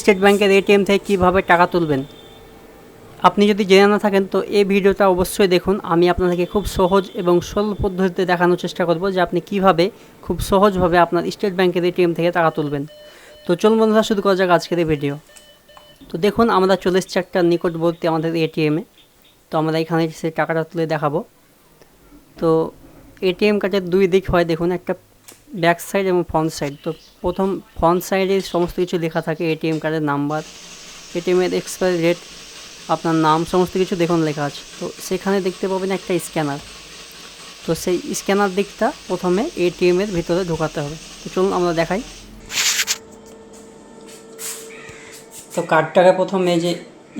State ব্যাংকের ATM থেকে কীভাবে টাকা তুলবেন? আপনি যদি জেনে না থাকেন, তো এই ভিডিওটা অবশ্যই দেখুন। আমি আপনাদেরকে খুব সহজ এবং সরল পদ্ধতিতে দেখানোর চেষ্টা করব যে আপনি কীভাবে, খুব সহজভাবে আপনার স্টেট ব্যাংকের এটিএম থেকে টাকা তুলবেন। তো চলুন বন্ধুরা, শুরু করা যাক আজকের এই ভিডিও। তো দেখুন, আমরা চলে এসেছি একটা নিকটবর্তী আমাদের এটিএমে। তো আমরা এখানে সেই টাকাটা তুলে দেখাবো। তো এটিএম কার্ডের দুই দিক হয়। দেখুন, একটা ব্যাক সাইড এবং ফ্রন্ট সাইড তো প্রথম ফ্রন্ট সাইডে সমস্ত কিছু লেখা থাকে এটিএম কার্ডের নাম্বার এটিএমের এক্সপায়ারি ডেট আপনার নাম, সমস্ত কিছু দেখুন লেখা আছে। তো সেখানে দেখতে পাবেন একটা স্ক্যানার তো সেই স্ক্যানার দিকটা প্রথমে এটিএমের ভিতরে ঢোকাতে হবে। তো চলুন আমরা দেখাই। তো কার্ডটাকে প্রথমে যে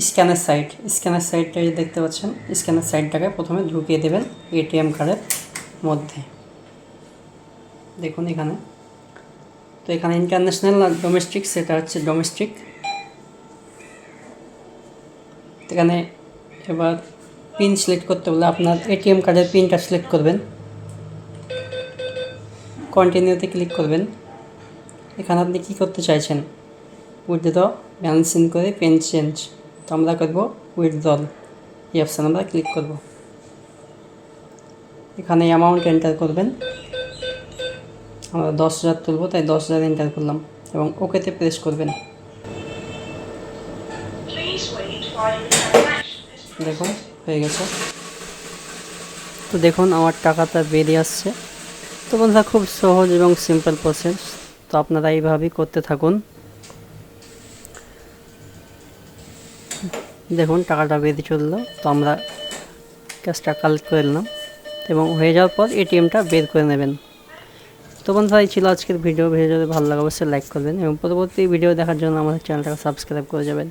স্ক্যানের সাইড স্ক্যানের সাইডটা যে দেখতে পাচ্ছেন স্ক্যানের সাইডটাকে প্রথমে ঢুকিয়ে দেবেন এটিএম কার্ডের মধ্যে। দেখুন এখানে। তো এখানে ইন্টারন্যাশনাল আর ডোমেস্টিক সেটা হচ্ছে ডোমেস্টিক এখানে এবার পিন সিলেক্ট করতে বলে আপনার এটিএম কার্ডের পিনটা সিলেক্ট করবেন। কন্টিনিউতে ক্লিক করবেন। এখানে আপনি কী করতে চাইছেন? উইথড্র ব্যালেন্সিং করে পেন চেঞ্জ তো আমরা করব উইথড্রল এই অপশান আমরা ক্লিক করব। এখানে অ্যামাউন্ট এন্টার করবেন। আমরা দশ হাজার তুলবো, তাই দশ হাজার এন্টার করলাম। এবং ওকেতে প্রেস করবেন। দেখুন, হয়ে গেছে। তো দেখুন, আমার টাকাটা বেরিয়ে আসছে। তো বন্ধুরা, খুব সহজ এবং সিম্পল প্রসেস তো আপনারা এইভাবেই করতে থাকুন। দেখুন, টাকাটা বেরিয়ে চলল। তো আমরা ক্যাশটা কালেক্ট করে নিলাম। এবং হয়ে যাওয়ার পর এটিএমটা বের করে নেবেন। তো বন্ধুরা, এই ছিল আজকের ভিডিও। ভিডিও যদি ভালো লাগে, অবশ্যই লাইক করবেন এবং পরবর্তী ভিডিও দেখার জন্য আমাদের চ্যানেলটাকে সাবস্ক্রাইব করে যাবেন।